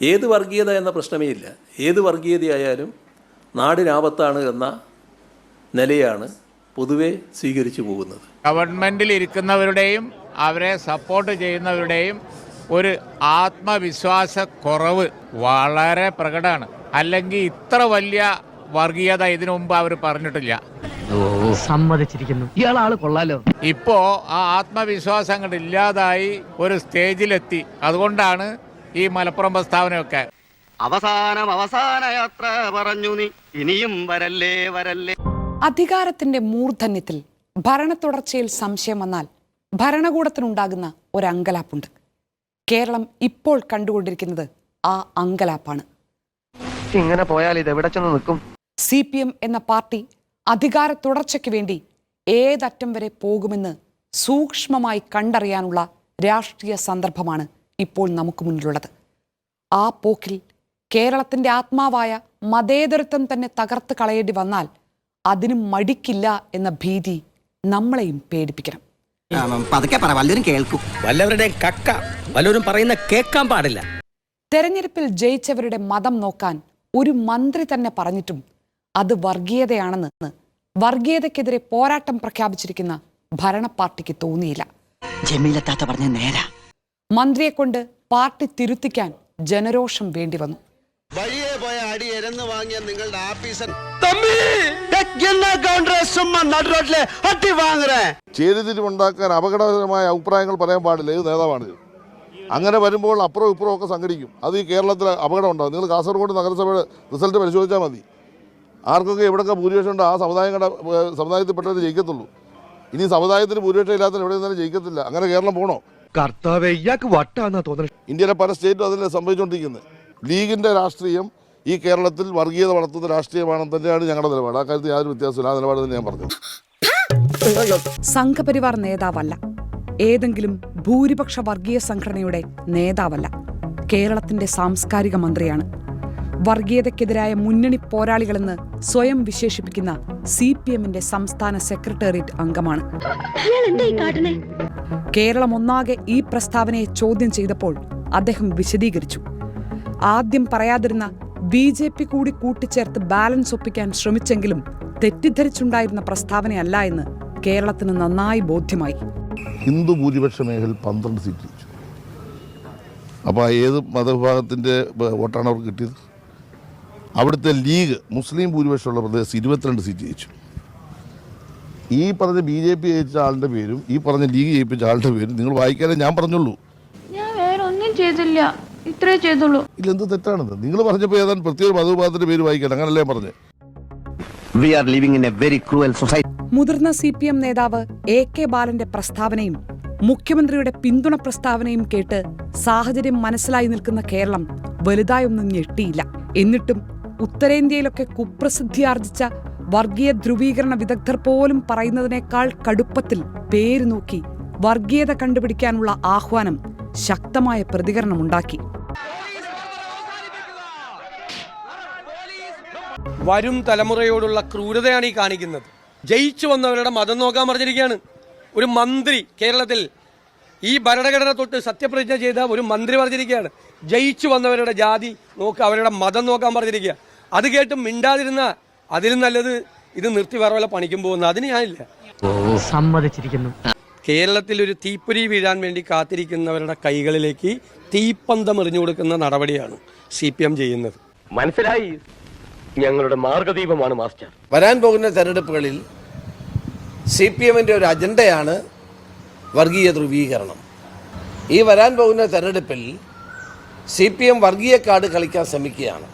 ഏത് വർഗീയത എന്ന പ്രശ്നമേ ഇല്ല ഏത് വർഗീയതയായാലും നാടിനാപത്താണ് എന്ന നിലയാണ് പൊതുവെ സ്വീകരിച്ചു പോകുന്നത്. ഗവൺമെന്റിൽ ഇരിക്കുന്നവരുടെയും അവരെ സപ്പോർട്ട് ചെയ്യുന്നവരുടെയും ഒരു ആത്മവിശ്വാസ കുറവ് വളരെ പ്രകടമാണ്. അല്ലെങ്കിൽ ഇത്ര വലിയ വർഗീയത ഇതിനു മുമ്പ് അവർ പറഞ്ഞിട്ടില്ല. സമ്മതിച്ചിരിക്കുന്നു. ഇയാളാൾ കൊള്ളാലോ? ഇപ്പോ ആ ആത്മവിശ്വാസം അങ്ങോട്ട് ഇല്ലാതായി ഒരു സ്റ്റേജിലെത്തി അതുകൊണ്ടാണ് ഈ മലപ്പുറം പ്രസ്താവനയൊക്കെ അവസാനം അവസാന യാത്ര പറഞ്ഞു നീ. ഇനിയും വരല്ലേ വരല്ലേ. അധികാരത്തിന്റെ മൂർധന്യത്തിൽ ഭരണ തുടർച്ചയിൽ സംശയം വന്നാൽ ഭരണകൂടത്തിനുണ്ടാകുന്ന ഒരു അങ്കലാപ്പുണ്ട്. കേരളം ഇപ്പോൾ കണ്ടുകൊണ്ടിരിക്കുന്നത് ആ അങ്കലാപ്പാണ്. ഇങ്ങനെ പോയാൽ ഇത് എവിടെ ചെന്ന് നിൽക്കും? സി പി എം എന്ന പാർട്ടി അധികാര തുടർച്ചയ്ക്ക് വേണ്ടി ഏതറ്റം വരെ പോകുമെന്ന് സൂക്ഷ്മമായി കണ്ടറിയാനുള്ള രാഷ്ട്രീയ സന്ദർഭമാണ് ഇപ്പോൾ നമുക്ക് മുന്നിലുള്ളത്. ആ പോക്കിൽ കേരളത്തിന്റെ ആത്മാവായ മതേതരത്വം തന്നെ തകർത്ത് കളയേണ്ടി വന്നാൽ അതിന് മടിക്കില്ല എന്ന ഭീതി നമ്മളെയും പേടിപ്പിക്കണം. പതുക്കെ പറ വല്ലവരും കേൾക്കും. വല്ലവരുടെയും കക്ക വല്ലവരും പറയുന്ന കേൾക്കാൻ പാടില്ല. തെരഞ്ഞെടുപ്പിൽ ജയിച്ചവരുടെ മതം നോക്കാൻ ഒരു മന്ത്രി തന്നെ പറഞ്ഞിട്ടും അത് വർഗീയതയാണെന്ന് വർഗീയതക്കെതിരെ പോരാട്ടം പ്രഖ്യാപിച്ചിരിക്കുന്ന ഭരണ പാർട്ടിക്ക് തോന്നിയില്ല. ജമീലത്താത്ത പറഞ്ഞ നേരാ. മന്ത്രിയെ കൊണ്ട് പാർട്ടി തിരുത്തിക്കാൻ ജനരോഷം വേണ്ടി വന്നു വഴിയെ പോയ അടി എരന്ന് വാങ്ങിയ നിങ്ങളുടെ ആഫീസർ അട്ടി വാങ്ങറേ ചേരിതിരിവുണ്ടാക്കാൻ അപകടകരമായ അഭിപ്രായങ്ങൾ പറയാൻ പാടില്ല. ഇത്? നേതാവാണിത് അങ്ങനെ വരുമ്പോൾ അപ്പുറം ഇപ്പുറം ഒക്കെ സംഘടിക്കും. അത് ഈ കേരളത്തിൽ അപകടം ഉണ്ടാകും നിങ്ങൾ കാസർഗോഡ് നഗരസഭയുടെ റിസൾട്ട് പരിശോധിച്ചാൽ മതി. ആർക്കൊക്കെ എവിടെയൊക്കെ ഭൂരിപക്ഷം ഉണ്ട് ആ സമുദായങ്ങളുടെ സമുദായത്തിൽപ്പെട്ടവർ ജയിക്കത്തുള്ളൂ. ഇനി സമുദായത്തിന് ഭൂരിപക്ഷം ഇല്ലാത്ത എവിടെ നിന്നാലും ജയിക്കത്തില്ല. അങ്ങനെ കേരളം പോകണോ കർത്താവെ ഇയാൾക്ക് വട്ടാന്നാ തോന്നുന്നത് ഇന്ത്യയിലെ പല സ്റ്റേറ്റും അതിൽ സംഭവിച്ചുകൊണ്ടിരിക്കുന്നത്. ലീഗിന്റെ രാഷ്ട്രീയം ഈ കേരളത്തിൽ വർഗീയത വളർത്തുന്ന രാഷ്ട്രീയമാണെന്ന് തന്നെയാണ് ഞങ്ങളുടെ നിലപാട്. ആ കാര്യത്തിൽ യാതൊരു വ്യത്യാസമില്ല ആ നിലപാട് തന്നെ ഞാൻ പറഞ്ഞു സംഘപരിവാർ നേതാവല്ല. ഏതെങ്കിലും ഭൂരിപക്ഷ വർഗീയ സംഘടനയുടെ നേതാവല്ല. കേരളത്തിന്റെ സാംസ്കാരിക മന്ത്രിയാണ്. വർഗീയതയ്ക്കെതിരായ മുന്നണി പോരാളികളെന്ന് സ്വയം വിശേഷിപ്പിക്കുന്ന സി പി എമ്മിന്റെ സംസ്ഥാന സെക്രട്ടേറിയറ്റ് അംഗമാണ്. കേരളം ഒന്നാകെ ഈ പ്രസ്താവനയെ ചോദ്യം ചെയ്തപ്പോൾ അദ്ദേഹം വിശദീകരിച്ചു. ആദ്യം പറയാതിരുന്ന ബി ജെ പി കൂടി കൂട്ടിച്ചേർത്ത് ബാലൻസ് ഒപ്പിക്കാൻ ശ്രമിച്ചെങ്കിലും തെറ്റിദ്ധരിച്ചുണ്ടായിരുന്ന പ്രസ്താവനയല്ല എന്ന് കേരളത്തിന് നന്നായി ബോധ്യമായി. ഹിന്ദു ഭൂരിപക്ഷ മേഖലയിൽ പന്ത്രണ്ട് സീറ്റ് ജയിച്ചു. അപ്പോൾ ഏത് മതവിഭാഗത്തിന്റെ വോട്ടാണ് അവർക്ക് കിട്ടിയത്? അവിടുത്തെ ലീഗ് മുസ്ലിം ഭൂരിപക്ഷമുള്ള പ്രദേശത്ത് ഇരുപത്തിരണ്ട് സീറ്റ് ജയിച്ചു. ഈ പറഞ്ഞ ബി ജെ പി ജയിച്ച ആളുടെ പേരും ഈ പറഞ്ഞ ലീഗ് ജയിപ്പിച്ച ആളുടെ പേരും നിങ്ങൾ വായിക്കാനേ ഞാൻ പറഞ്ഞുള്ളൂ. ഞാൻ വേറെ ഒന്നും ചെയ്തില്ല. ഇത്രേ ചെയ്തുള്ളൂ. ഇതിലെന്ത് തെറ്റാണെന്ന് നിങ്ങൾ പറഞ്ഞപ്പോൾ ഏതാണ്ട് പ്രത്യേക മതവിഭാഗത്തിന്റെ പേര് വായിക്കാൻ അങ്ങനല്ലേ പറഞ്ഞത് we are living in a very cruel society മുതിർന്ന സി പി എം നേതാവ് എ കെ ബാലന്റെ പ്രസ്താവനയും മുഖ്യമന്ത്രിയുടെ പിന്തുണ പ്രസ്താവനയും കേട്ട് സാഹചര്യം മനസ്സിലായി നിൽക്കുന്ന കേരളം വലുതായൊന്നും ഞെട്ടിയില്ല. എന്നിട്ടും ഉത്തരേന്ത്യയിലൊക്കെ കുപ്രസിദ്ധിയാർജിച്ച വർഗീയ ധ്രുവീകരണ വിദഗ്ധർ പോലും പറയുന്നതിനേക്കാൾ കടുപ്പത്തിൽ പേര് നോക്കി വർഗീയത കണ്ടുപിടിക്കാനുള്ള ആഹ്വാനം ശക്തമായ പ്രതികരണമുണ്ടാക്കി. വരും തലമുറയോടുള്ള ക്രൂരതയാണ് ഈ കാണിക്കുന്നത്. ജയിച്ചു വന്നവരുടെ മതം നോക്കാൻ പറഞ്ഞിരിക്കുകയാണ് ഒരു മന്ത്രി കേരളത്തിൽ ഈ ഭരണഘടന തൊട്ട് സത്യപ്രതിജ്ഞ ചെയ്ത ഒരു മന്ത്രി പറഞ്ഞിരിക്കുകയാണ്. ജയിച്ചു വന്നവരുടെ ജാതി നോക്കുക അവരുടെ മതം നോക്കാൻ പറഞ്ഞിരിക്കുക അത് കേട്ട് മിണ്ടാതിരുന്ന അതിലും നല്ലത് ഇത് നിർത്തി വേറെ വല്ല പണിക്കും പോകുന്ന അതിന് ഞാനില്ല. സമ്മതിച്ചിരിക്കുന്നു. കേരളത്തിൽ ഒരു തീപ്പൊരി വീഴാൻ വേണ്ടി കാത്തിരിക്കുന്നവരുടെ കൈകളിലേക്ക് തീപ്പന്തം എറിഞ്ഞു കൊടുക്കുന്ന നടപടിയാണ് സി പി എം ചെയ്യുന്നത്. മനസ്സിലായി? ഞങ്ങളുടെ മാർഗദീപമാണ് മാസ്റ്റർ. വരാൻ പോകുന്ന തെരഞ്ഞെടുപ്പുകളിൽ സി പി എമ്മിന്റെ ഒരു അജണ്ടയാണ് വർഗീയ ധ്രുവീകരണം. ഈ വരാൻ പോകുന്ന തെരഞ്ഞെടുപ്പിൽ സി പി എം വർഗീയ കാർഡ് കളിക്കാൻ ശ്രമിക്കുകയാണ്.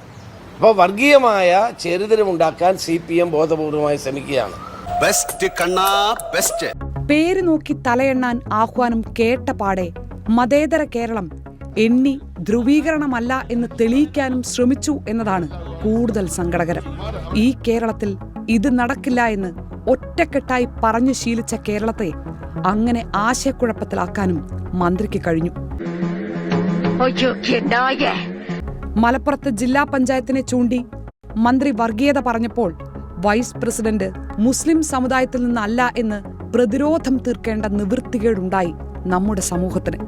അപ്പോൾ വർഗീയമായ ചേരിതിരിവുണ്ടാക്കാൻ സി പി എം ബോധപൂർവമായി ശ്രമിക്കുകയാണ്. ബെസ്റ്റ് കണ്ണാ ബെസ്റ്റ് പേര് നോക്കി തലയെണ്ണാൻ ആഹ്വാനം കേട്ട പാടെ മതേതര കേരളം എണ്ണി ധ്രുവീകരണമല്ല എന്ന് തെളിയിക്കാനും ശ്രമിച്ചു എന്നതാണ് കൂടുതൽ സങ്കടകരം. ഈ കേരളത്തിൽ ഇത് നടക്കില്ല എന്ന് ഒറ്റക്കെട്ടായി പറഞ്ഞു ശീലിച്ച കേരളത്തെ അങ്ങനെ ആശയക്കുഴപ്പത്തിലാക്കാനും മന്ത്രിക്ക് കഴിഞ്ഞു. മലപ്പുറത്ത് ജില്ലാ പഞ്ചായത്തിനെ ചൂണ്ടി മന്ത്രി വർഗീയത പറഞ്ഞപ്പോൾ വൈസ് പ്രസിഡന്റ് മുസ്ലിം സമുദായത്തിൽ നിന്നല്ല എന്ന് പ്രതിരോധം തീർക്കേണ്ട നിവൃത്തികേടുണ്ടായി നമ്മുടെ സമൂഹത്തിന്.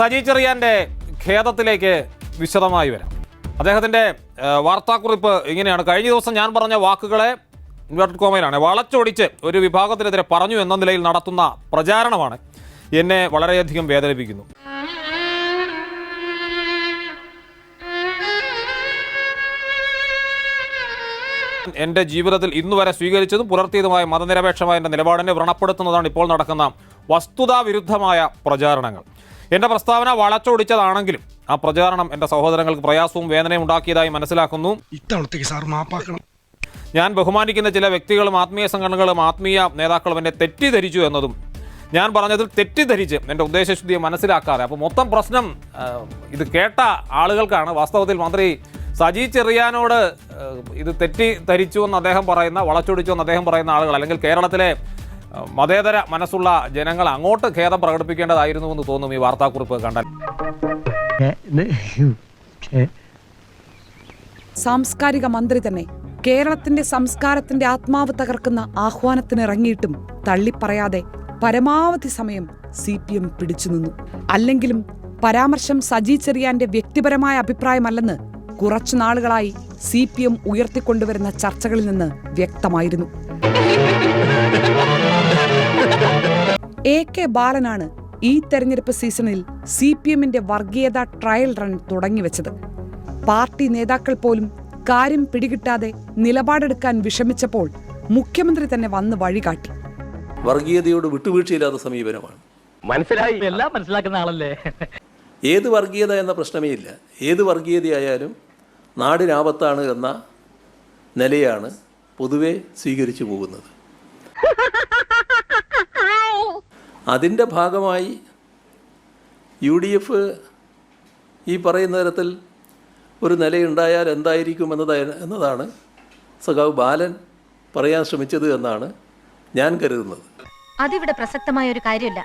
സജി ചെറിയാന്റെ ഖേദത്തിലേക്ക് വിശദമായി വരാം. അദ്ദേഹത്തിന്റെ വാർത്താക്കുറിപ്പ് ഇങ്ങനെയാണ്. കഴിഞ്ഞ ദിവസം ഞാൻ പറഞ്ഞ വാക്കുകളെ ഇൻവെർട്ടഡ് കോമയിലാണ്. വളച്ചൊടിച്ച് ഒരു വിഭാഗത്തിനെതിരെ പറഞ്ഞു എന്ന നിലയിൽ നടത്തുന്ന പ്രചാരണമാണ് എന്നെ വളരെയധികം വേദനിപ്പിക്കുന്നു. എന്റെ ജീവിതത്തിൽ ഇന്നുവരെ സ്വീകരിച്ചതും പുലർത്തിയതുമായ മതനിരപേക്ഷമായ എന്റെ നിലപാടിനെ വ്രണപ്പെടുത്തുന്നതാണ് ഇപ്പോൾ നടക്കുന്ന വസ്തുതാ വിരുദ്ധമായ പ്രചാരണങ്ങൾ. എന്റെ പ്രസ്താവന വളച്ചൊടിച്ചതാണെങ്കിലും ആ പ്രചാരണം എന്റെ സഹോദരങ്ങൾക്ക് പ്രയാസവും വേദനയും ഉണ്ടാക്കിയതായി മനസ്സിലാക്കുന്നു. ഇത്തവണത്തേക്ക് സാർ മാപ്പാക്കണം. ഞാൻ ബഹുമാനിക്കുന്ന ചില വ്യക്തികളും ആത്മീയ സംഘടനകളും ആത്മീയ നേതാക്കളും എന്നെ തെറ്റിദ്ധരിച്ചു എന്നതും ഞാൻ പറഞ്ഞതിൽ തെറ്റിദ്ധരിച്ച് എന്റെ ഉദ്ദേശശുദ്ധിയെ മനസ്സിലാക്കാതെ. അപ്പോൾ മൊത്തം പ്രശ്നം ഇത് കേട്ട ആളുകൾക്കാണ്. വാസ്തവത്തിൽ മന്ത്രി സജി ചെറിയാനോട് ഇത് തെറ്റി ധരിച്ചു എന്ന് അദ്ദേഹം പറയുന്ന വളച്ചൊടിച്ചു എന്ന് അദ്ദേഹം പറയുന്ന ആളുകൾ അല്ലെങ്കിൽ കേരളത്തിലെ മതേതര മനസ്സുള്ള ജനങ്ങൾ അങ്ങോട്ട് ഖേദം പ്രകടിപ്പിക്കേണ്ടതായിരുന്നു എന്ന് തോന്നും ഈ വാർത്താക്കുറിപ്പ് കണ്ടാൽ. സാംസ്കാരിക മന്ത്രി തന്നെ കേരളത്തിന്റെ സംസ്കാരത്തിന്റെ ആത്മാവ് തകർക്കുന്ന ആഹ്വാനത്തിന് ഇറങ്ങിയിട്ടും തള്ളിപ്പറയാതെ പരമാവധി സമയം സി പി എം പിടിച്ചുനിന്നു അല്ലെങ്കിലും പരാമർശം സജി ചെറിയാന്റെ വ്യക്തിപരമായ അഭിപ്രായമല്ലെന്ന് കുറച്ചു നാളുകളായി സി പി എം ഉയർത്തിക്കൊണ്ടുവരുന്ന ചർച്ചകളിൽ നിന്ന് വ്യക്തമായിരുന്നു. എ കെ ബാലനാണ് ഈ തെരഞ്ഞെടുപ്പ് സീസണിൽ സി പി എമ്മിന്റെ വർഗീയത ട്രയൽ റൺ തുടങ്ങിവെച്ചത്. പാർട്ടി നേതാക്കൾ പോലും കാര്യം പിടികിട്ടാതെ നിലപാടെടുക്കാൻ വിഷമിച്ചപ്പോൾ മുഖ്യമന്ത്രി തന്നെ വന്ന് വഴികാട്ടി. വർഗീയതയോട് വിട്ടുവീഴ്ചയില്ലാത്ത സമീപനമാണ്. മനസ്സിലായി. എല്ലാം മനസ്സിലാക്കുന്ന ആളല്ലേ? ഏത് വർഗീയത എന്ന പ്രശ്നമേ ഇല്ല. ഏത് വർഗീയതയായാലും നാടിനാപത്താണ് എന്ന നിലയാണ് പൊതുവെ സ്വീകരിച്ചു പോകുന്നത്. അതിന്റെ ഭാഗമായി യു ഡി എഫ് ഈ പറയുന്ന തരത്തിൽ ഒരു നിലയുണ്ടായാൽ എന്തായിരിക്കും എന്നത എന്നതാണ് സഖാവ് ബാലൻ പറയാൻ ശ്രമിച്ചത് എന്നാണ് ഞാൻ കരുതുന്നത്. അതിവിടെ പ്രസക്തമായ ഒരു കാര്യമല്ല.